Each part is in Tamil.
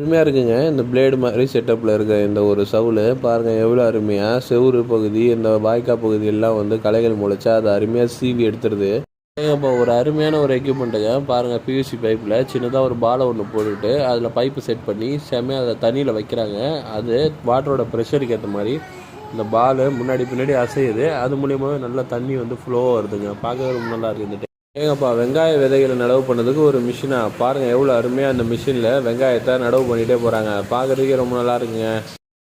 அருமையாக இருக்குங்க. இந்த பிளேடு மாதிரி செட்டப்பில் இருக்க இந்த ஒரு சவுல் பாருங்கள் எவ்வளோ அருமையாக செவுறு பகுதி இந்த வாய்க்கா பகுதி எல்லாம் வந்து களைகள் முளைச்சா அதை அருமையாக சீவி எடுத்துருது. இப்போ ஒரு அருமையான ஒரு எக்யூப்மெண்ட்டுங்க பாருங்கள் பியூசி பைப்பில் சின்னதாக ஒரு பாலை ஒன்று போட்டுட்டு அதில் பைப்பு செட் பண்ணி செம்மையாக அதை தண்ணியில் வைக்கிறாங்க. அது வாட்டரோட ப்ரெஷருக்கு ஏற்ற மாதிரி இந்த பால் முன்னாடி பின்னாடி அசையுது. அது மூலியமாகவே நல்லா தண்ணி வந்து ஃப்ளோ வருதுங்க. பார்க்கவே ரொம்ப நல்லா இருக்குது ஏங்கப்பா வெங்காய விதைகளை நடவு பண்ணதுக்கு ஒரு மிஷினா பாருங்கள் எவ்வளோ அருமையாக அந்த மிஷினில் வெங்காயத்தை நடவு பண்ணிகிட்டே போகிறாங்க பார்க்குறதுக்கே ரொம்ப நல்லா இருக்குங்க.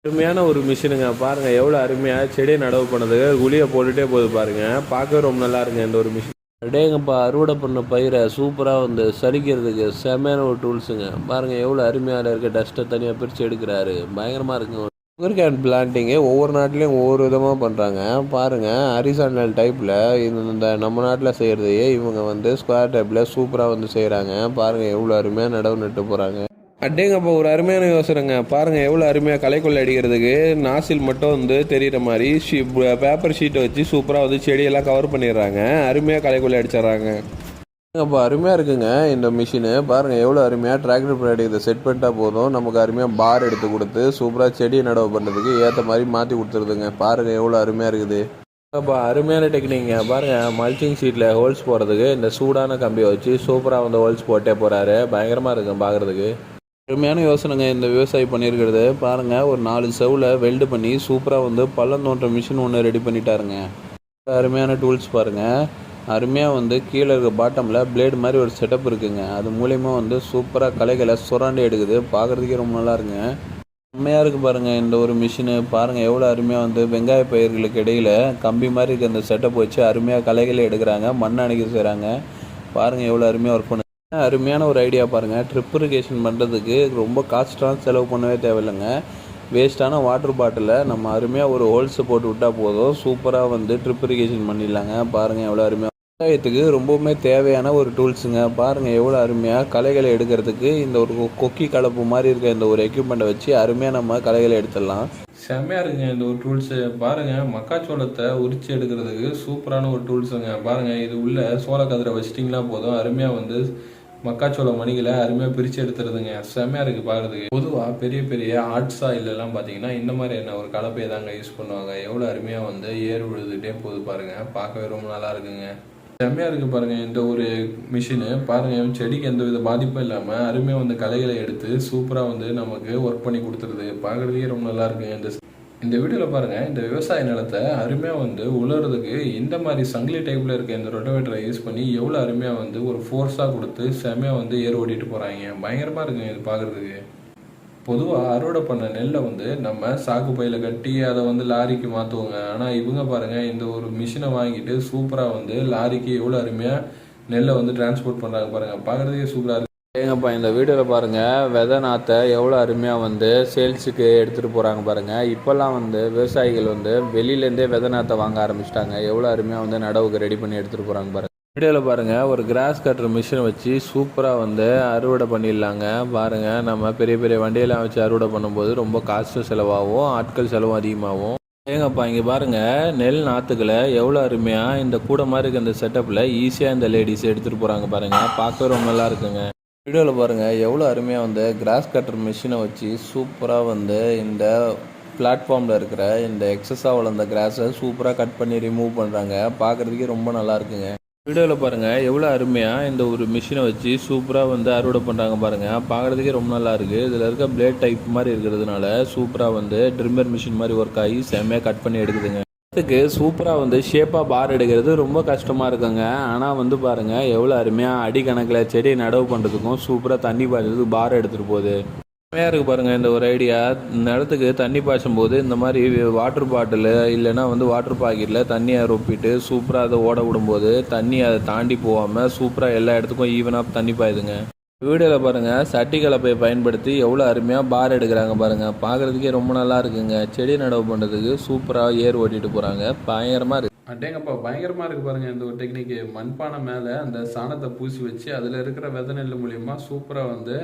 அருமையான ஒரு மிஷினுங்க பாருங்கள் எவ்வளோ அருமையாக செடியை நடவு பண்ணதுக்கு குழியை போட்டுகிட்டே போகுது பாருங்கள் பார்க்கவே ரொம்ப நல்லா இருக்குங்க இந்த ஒரு மிஷின் அடேங்கப்பா அறுவடை பண்ண பயிரை சூப்பராக வந்து சலிக்கிறதுக்கு செமையான ஒரு டூல்ஸுங்க பாருங்கள் எவ்வளோ அருமையாக இருக்க. டஸ்ட்டை தனியாக பிரித்து எடுக்கிறாரு. பயங்கரமாக இருக்குங்க. சுகர் கேன் பிளான்ட்டிங்கு ஒவ்வொரு நாட்டிலையும் ஒவ்வொரு விதமாக பண்ணுறாங்க பாருங்கள் ஹரிசாண்டல் டைப்பில் இந்த நம்ம நாட்டில் செய்கிறதையே இவங்க வந்து ஸ்கொயர் டைப்பில் சூப்பராக வந்து செய்கிறாங்க பாருங்கள் எவ்வளோ அருமையாக நடவு நட்டு போகிறாங்க அடேங்கப்பா ஒரு அருமையான யோசனைங்க. பாருங்கள் எவ்வளோ அருமையாக களைக்கொள்ளை அடிக்கிறதுக்கு நாசில் மட்டும் வந்து தெரிகிற மாதிரி ஷீ பேப்பர் ஷீட்டை வச்சு சூப்பராக வந்து செடியெல்லாம் கவர் பண்ணிடுறாங்க. அருமையாக களைக்கொள்ளை அடிச்சிடுறாங்க. அப்போ அருமையாக இருக்குங்க இந்த மிஷினு பாருங்கள் எவ்வளோ அருமையாக டிராக்டர் பின்னாடி இதை செட் பண்ணிட்டா போதும். நமக்கு அருமையாக பார் எடுத்து கொடுத்து சூப்பராக செடியை நடவு பண்ணுறதுக்கு ஏற்ற மாதிரி மாற்றி கொடுத்துருதுங்க. பாருங்கள் எவ்வளோ அருமையாக இருக்குது. அப்போ அருமையான டெக்னிக்ங்க பாருங்கள் மல்ச்சிங் சீட்டில் ஹோல்ஸ் போடுறதுக்கு இந்த சூடான கம்பியை வச்சு சூப்பராக வந்து ஹோல்ஸ் போட்டே போகிறாரு பயங்கரமாக இருக்கும் பார்க்குறதுக்கு அருமையான யோசனைங்க இந்த விவசாயி பண்ணியிருக்கிறது. பாருங்கள் ஒரு நாலு செவில் வெல்டு பண்ணி சூப்பராக வந்து பள்ளம் தோன்ற மிஷின் ஒன்று ரெடி பண்ணிட்டாருங்க. அருமையான டூல்ஸ் பாருங்கள் அருமையாக வந்து கீழே இருக்க பாட்டமில் பிளேடு மாதிரி ஒரு செட்டப் இருக்குங்க. அது மூலயமா வந்து சூப்பராக கலைகளை சுரண்டி எடுக்குது. பார்க்குறதுக்கே ரொம்ப நல்லா இருக்குங்க. செம்மையாக இருக்குது பாருங்கள் இந்த ஒரு மிஷினு பாருங்கள் எவ்வளோ அருமையாக வந்து வெங்காய பயிர்களுக்கு இடையில் கம்பி மாதிரி இருக்க அந்த செட்டப் வச்சு அருமையாக களைகளை எடுக்கிறாங்க. மண் அணைக்க செய்கிறாங்க பாருங்கள் எவ்வளோ அருமையாக ஒர்க் பண்ணு. அருமையான ஒரு ஐடியா பாருங்கள் ட்ரிப் இரிகேஷன் பண்ணுறதுக்கு ரொம்ப காஸ்ட்டான செலவு பண்ணவே தேவையில்லைங்க. வேஸ்ட்டான வாட்டர் பாட்டிலை நம்ம அருமையாக ஒரு ஹோல்ஸை போட்டு விட்டால் போதும். சூப்பராக வந்து ட்ரிப் இரிகேஷன் பண்ணிடலாங்க. பாருங்கள் எவ்வளோ அருமையாக விவசாயத்துக்கு ரொம்பவுமே தேவையான ஒரு டூல்ஸுங்க பாருங்கள் எவ்வளோ அருமையாக களைகளை எடுக்கிறதுக்கு இந்த ஒரு கொ- கொக்கி கலப்பு மாதிரி இருக்க இந்த ஒரு எக்யூப்மெண்ட்டை வச்சு அருமையாக நம்ம களைகளை எடுத்துடலாம். செம்மையாக இருக்குங்க இந்த ஒரு டூல்ஸு பாருங்கள் மக்காச்சோளத்தை உரிச்சு எடுக்கிறதுக்கு சூப்பரான ஒரு டூல்ஸுங்க பாருங்கள் இது உள்ள சோளக்கதிரை வச்சிட்டிங்களா போதும். அருமையாக வந்து மக்காச்சோள மணிகளை அருமையாக பிரித்து எடுத்துறதுங்க செம்மையாக இருக்குது பார்க்குறதுக்கு பொதுவாக பெரிய பெரிய ஆர்ட் இல்லைலாம் பார்த்தீங்கன்னா இந்த மாதிரி என்ன ஒரு கலப்பையை தாங்க யூஸ் பண்ணுவாங்க. எவ்வளோ அருமையாக வந்து ஏர் விழுதுகிட்டே போகுது பாருங்கள் பார்க்கவே ரொம்ப நல்லா இருக்குங்க. செம்மையாக இருக்குது பாருங்கள் இந்த ஒரு மிஷினு பாருங்கள் செடிக்கு எந்த வித பாதிப்பும் இல்லாமல் அருமையாக வந்து களைகளை எடுத்து சூப்பராக வந்து நமக்கு ஒர்க் பண்ணி கொடுத்துருது. பார்க்குறதுக்கே ரொம்ப நல்லா இருக்குங்க இந்த இந்த வீடியோவில் பாருங்கள் இந்த விவசாய நிலத்தை அருமையாக வந்து உழுறதுக்கு இந்த மாதிரி சங்கிலி டைப்பில் இருக்க இந்த ரொட்டவேட்டரை யூஸ் பண்ணி எவ்வளோ அருமையாக வந்து ஒரு ஃபோர்ஸாக கொடுத்து செம்மையாக வந்து ஏர் ஓடிட்டு போகிறாங்க பயங்கரமாக இருக்குங்க இது பார்க்குறதுக்கு பொதுவாக அறுவடை பண்ண நெல்லை வந்து நம்ம சாக்கு பையில் கட்டி அதை வந்து லாரிக்கு மாற்றுவோங்க ஆனால் இவங்க பாருங்கள் இந்த ஒரு மிஷினை வாங்கிட்டு சூப்பராக வந்து லாரிக்கு எவ்வளோ அருமையாக நெல்லை வந்து டிரான்ஸ்போர்ட் பண்ணுறாங்க பாருங்கள் பார்க்குறதுக்கே சூப்பராக இருக்குது ஏங்கப்பா இந்த வீடியோவில் பாருங்கள் விதை நாற்றை எவ்வளோ அருமையாக வந்து சேல்ஸுக்கு எடுத்துகிட்டு போகிறாங்க பாருங்கள் இப்போல்லாம் வந்து விவசாயிகள் வந்து வெளியிலேருந்தே விதை நாற்றை வாங்க ஆரம்பிச்சிட்டாங்க. எவ்வளோ அருமையாக வந்து நடவுக்கு ரெடி பண்ணி எடுத்துகிட்டு போகிறாங்க பாருங்கள் வீடியோவில் பாருங்கள் ஒரு கிராஸ் கட்டுற மிஷின் வச்சு சூப்பராக வந்து அறுவடை பண்ணிடலாங்க. பாருங்கள் நம்ம பெரிய பெரிய வண்டியெல்லாம் வச்சு அறுவடை பண்ணும்போது ரொம்ப காஸ்ட்டும் செலவாகும் ஆட்கள் செலவும் அதிகமாகும். ஏங்கப்பா இங்கே பாருங்கள் நெல் நாற்றுக்களை எவ்வளோ அருமையாக இந்த கூட மாதிரி இருக்க இந்த செட்டப்பில் ஈஸியாக இந்த லேடிஸ் எடுத்துகிட்டு போகிறாங்க பாருங்கள் பார்க்கவே ரொம்ப நல்லா இருக்குங்க. வீடியோவில் பாருங்கள் எவ்வளோ அருமையாக வந்து கிராஸ் கட்டர் மிஷினை வச்சு சூப்பராக வந்து இந்த பிளாட்ஃபார்மில் இருக்கிற இந்த எக்ஸஸாக வளர்ந்த கிராஸை சூப்பராக கட் பண்ணி ரிமூவ் பண்ணுறாங்க பார்க்குறதுக்கே ரொம்ப நல்லா இருக்குங்க. வீடியோவில் பாருங்கள் எவ்வளோ அருமையாக இந்த ஒரு மிஷினை வச்சு சூப்பராக வந்து அறுவடை பண்ணுறாங்க பாருங்கள் பார்க்குறதுக்கே ரொம்ப நல்லா இருக்குது இதில் இருக்க பிளேட் டைப் மாதிரி இருக்கிறதுனால சூப்பராக வந்து ட்ரிம்மர் மிஷின் மாதிரி ஒர்க் ஆகி செம்மையாக கட் பண்ணி எடுக்குதுங்க. அதுக்கு சூப்பராக வந்து ஷேப்பாக பார் எடுக்கிறது ரொம்ப கஷ்டமாக இருக்குங்க. ஆனால் வந்து பாருங்கள் எவ்வளோ அருமையாக அடி கணக்கில் செடி நடவு பண்ணுறதுக்கும் சூப்பராக தண்ணி பாய்ச்சதுக்கு பார் எடுத்துகிட்டு போகுது. செம்மையாக இருக்குது பாருங்கள் இந்த ஒரு ஐடியா இந்த இடத்துக்கு தண்ணி பாய்ச்சும் போது இந்த மாதிரி வாட்டர் பாட்டில் இல்லைன்னா வந்து வாட்டர் பாக்கெட்டில் தண்ணியை ரொப்பிட்டு சூப்பராக அதை ஓட விடும்போது தண்ணி அதை தாண்டி போகாமல் சூப்பராக எல்லா இடத்துக்கும் ஈவனாக தண்ணி பாயுதுங்க. வீடியோவில் பாருங்கள் சட்டி கலப்பையை பயன்படுத்தி எவ்வளோ அருமையாக பார் எடுக்கிறாங்க பாருங்கள் பார்க்குறதுக்கே ரொம்ப நல்லா இருக்குங்க. செடி நடவு பண்ணுறதுக்கு சூப்பராக ஏர் ஓட்டிட்டு போகிறாங்க பயங்கரமாக இருக்குது அட்டேங்கப்பா பயங்கரமாக இருக்குது பாருங்கள் இந்த ஒரு டெக்னிக்கு மண்பானை மேலே அந்த சாணத்தை பூசி வச்சு அதில் இருக்கிற விதை நெல் மூலியமாக சூப்பராக வந்து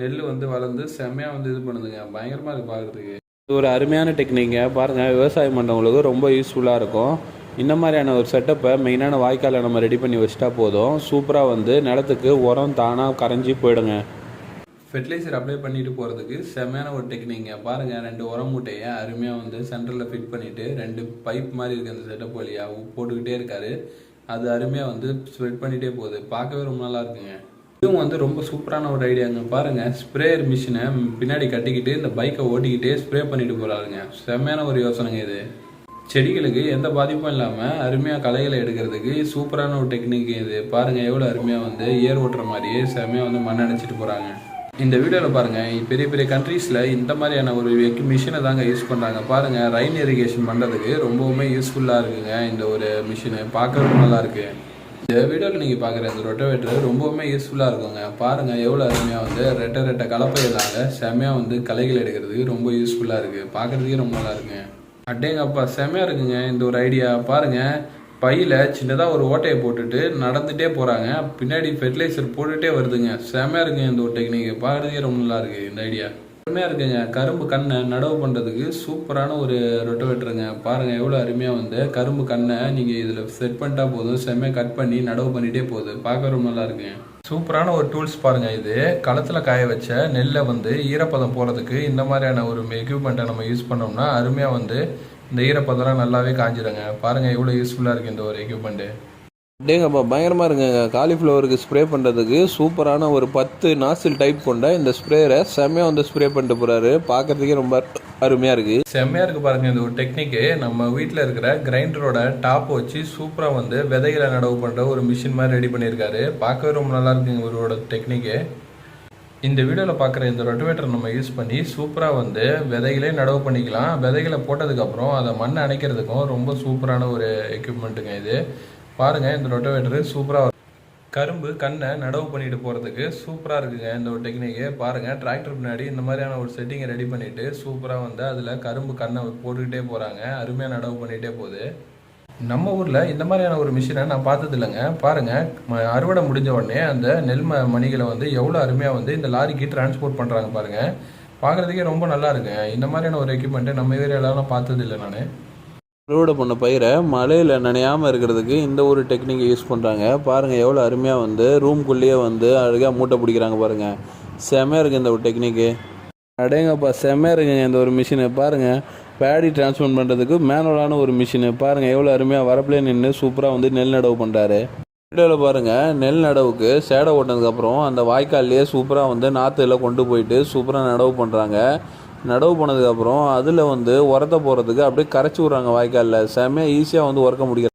நெல் வந்து வளர்ந்து செம்மையாக வந்து இது பண்ணுதுங்க. பயங்கரமாக இருக்குது பார்க்குறதுக்கு இது ஒரு அருமையான டெக்னிங்க பாருங்கள் விவசாயம் பண்ணுறவங்களுக்கு ரொம்ப யூஸ்ஃபுல்லாக இருக்கும். இந்த மாதிரியான ஒரு செட்டப்பை மெயினான வாய்க்காலை நம்ம ரெடி பண்ணி வச்சிட்டா போதும். சூப்பராக வந்து நிலத்துக்கு உரம் தானாக கரைஞ்சி போயிடுங்க. ஃபெர்டிலைசர் அப்ளை பண்ணிட்டு போகிறதுக்கு செம்மையான ஒரு டெக்னிக்ங்க பாருங்கள் ரெண்டு உரம் மூட்டையை அருமையாக வந்து சென்டரில் ஃபிட் பண்ணிவிட்டு ரெண்டு பைப் மாதிரி இருக்குது அந்த செட்டப் வழியாக போட்டுக்கிட்டே இருக்காரு. அது அருமையாக வந்து ஸ்ப்ரெட் பண்ணிகிட்டே போகுது. பார்க்கவே ரொம்ப நல்லா இருக்குங்க. இதுவும் வந்து ரொம்ப சூப்பரான ஒரு ஐடியாங்க பாருங்க. ஸ்ப்ரேயர் மிஷினை பின்னாடி கட்டிக்கிட்டு இந்த பைக்கை ஓட்டிக்கிட்டே ஸ்ப்ரே பண்ணிட்டு போறாருங்க. செம்மையான ஒரு யோசனைங்க இது. செடிகளுக்கு எந்த பாதிப்பும் இல்லாமல் அருமையாக களைகளை எடுக்கிறதுக்கு சூப்பரான ஒரு டெக்னிக் இது. பாருங்க எவ்வளோ அருமையாக வந்து ஏர் ஓட்டுற மாதிரியே செம்மையாக வந்து மண் அணைச்சிட்டு போகிறாங்க இந்த வீடியோவில் பாருங்கள் பெரிய பெரிய கண்ட்ரீஸில் இந்த மாதிரியான ஒரு மிஷினை தாங்க யூஸ் பண்ணுறாங்க பாருங்கள் ரைன் இரிகேஷன் பண்ணுறதுக்கு ரொம்பவுமே யூஸ்ஃபுல்லாக இருக்குங்க இந்த ஒரு மிஷினு பார்க்கறதுக்கு நல்லா இருக்குது இந்த வீடியோவில் நீங்கள் பார்க்குற இந்த ரொட்டவேட்டர் ரொம்பவுமே யூஸ்ஃபுல்லாக இருக்குங்க. பாருங்கள் எவ்வளோ அருமையாக வந்து ரெட்டை ரெட்டை கலப்பை இல்லாத செம்மையாக வந்து களைகள் எடுக்கிறதுக்கு ரொம்ப யூஸ்ஃபுல்லாக இருக்குது பார்க்குறதுக்கே ரொம்ப நல்லா இருக்குங்க. அட்டேங்கப்பா செம்மையாக இருக்குங்க இந்த ஒரு ஐடியா பாருங்கள் பையில் சின்னதாக ஒரு ஓட்டையை போட்டுட்டு நடந்துகிட்டே போகிறாங்க பின்னாடி ஃபெர்டிலைசர் போட்டுகிட்டே வருதுங்க. செமையாக இருக்குங்க இந்த ஒரு டெக்னிக் பார்க்குறதுக்கே ரொம்ப நல்லா இருக்குது இந்த ஐடியா அருமையாக இருக்குங்க. கரும்பு கண்ணை நடவு பண்ணுறதுக்கு சூப்பரான ஒரு ரொட்டவேட்டருங்க. பாருங்கள் எவ்வளோ அருமையாக வந்து கரும்பு கண்ணை நீங்கள் இதில் செட் பண்ணிட்டா போதும். செம்மையாக கட் பண்ணி நடவு பண்ணிகிட்டே போகுது. பார்க்க ரொம்ப நல்லா இருக்குங்க. சூப்பரான ஒரு டூல்ஸ் பாருங்க இது. களத்தில் காய வச்ச நெல்லை வந்து ஈரப்பதம் போகிறதுக்கு இந்த மாதிரியான ஒரு எக்யூப்மெண்ட்டை நம்ம யூஸ் பண்ணோம்னா அருமையாக வந்து இந்த ஈரப்பதம்லாம் நல்லாவே காஞ்சிடுங்க பாருங்க எவ்வளோ யூஸ்ஃபுல்லாக இருக்குது இந்த ஒரு எக்யூப்மெண்ட்டு டேங்கப்பா பயங்கரமாக இருக்குங்க காலிஃப்ளவருக்கு ஸ்ப்ரே பண்ணுறதுக்கு சூப்பரான ஒரு பத்து நாசில் டைப் கொண்ட இந்த ஸ்ப்ரேயரை செம்மையாக வந்து ஸ்ப்ரே பண்ணிட்டு போகிறாரு பார்க்கறதுக்கே ரொம்ப அருமையாக இருக்குது செம்மையாக இருக்குது பாருங்க இந்த ஒரு டெக்னிக்கு நம்ம வீட்டில் இருக்கிற கிரைண்டரோட டாப் வச்சு சூப்பராக வந்து விதைகளை நடவு பண்ணுற ஒரு மிஷின் மாதிரி ரெடி பண்ணியிருக்காரு. பார்க்கவே ரொம்ப நல்லா இருக்குங்க இவரோட டெக்னிக்கு இந்த வீடியோவில் பார்க்குற இந்த ரொட்டவேட்டர் நம்ம யூஸ் பண்ணி சூப்பராக வந்து விதைகளே நடவு பண்ணிக்கலாம். விதைகளை போட்டதுக்கப்புறம் அதை மண்ணை அணைக்கிறதுக்கும் ரொம்ப சூப்பரான ஒரு எக்யூப்மெண்ட்டுங்க இது. பாருங்கள் இந்த ரொட்டோவேட்டரு சூப்பராக கரும்பு கண்ணை நடவு பண்ணிட்டு போகிறதுக்கு சூப்பராக இருக்குங்க இந்த ஒரு டெக்னிக்கு. பாருங்கள் டிராக்டர் பின்னாடி இந்த மாதிரியான ஒரு செட்டிங்கை ரெடி பண்ணிவிட்டு சூப்பராக வந்து அதில் கரும்பு கண்ணை போட்டுக்கிட்டே போகிறாங்க அருமையாக நடவு பண்ணிகிட்டே போகுது. நம்ம ஊரில் இந்த மாதிரியான ஒரு மிஷினை நான் பார்த்தது இல்லைங்க. பாருங்கள் ம- அறுவடை முடிஞ்ச உடனே அந்த நெல் ம மணிகளை வந்து எவ்வளோ அருமையாக வந்து இந்த லாரிக்கு டிரான்ஸ்போர்ட் பண்ணுறாங்க பாருங்கள் பார்க்குறதுக்கே ரொம்ப நல்லா இருக்குங்க. இந்த மாதிரியான ஒரு எக்யூப்மெண்ட்டு நம்ம ஏரியாலலாம் பார்த்தது இல்லை நான். அறுவடை பண்ண பயிரை மழையில் நனையாமல் இருக்கிறதுக்கு இந்த ஒரு டெக்னிக்கை யூஸ் பண்ணுறாங்க பாருங்கள் எவ்வளோ அருமையாக வந்து ரூம்குள்ளேயே வந்து அழகாக மூட்டை பிடிக்கிறாங்க பாருங்கள் செம்மையாக இருக்குது இந்த ஒரு டெக்னிக்கு. அடேங்கப்பா செமையாக இருக்குங்க இந்த ஒரு மிஷினு. பாருங்கள் பேடி டிரான்ஸ்ஃபர் பண்ணுறதுக்கு மேனுவலான ஒரு மிஷினு. பாருங்கள் எவ்வளோ அருமையாக வரப்பிலே நின்று சூப்பராக வந்து நெல் நடவு பண்ணுறாரு வீடியோவில் பாருங்கள் நெல் நடவுக்கு சேடை ஓட்டினதுக்கப்புறம் அந்த வாய்க்கால்லையே சூப்பராக வந்து நாற்று எல்லாம் கொண்டு போயிட்டு சூப்பராக நடவு பண்ணுறாங்க நடவு போனதுக்கப்புறம் அதில் வந்து உரத்த போகிறதுக்கு அப்படியே கரைச்சி விட்றாங்க வாய்க்காலில். செம்மையாக ஈஸியாக வந்து உரக்க முடியும்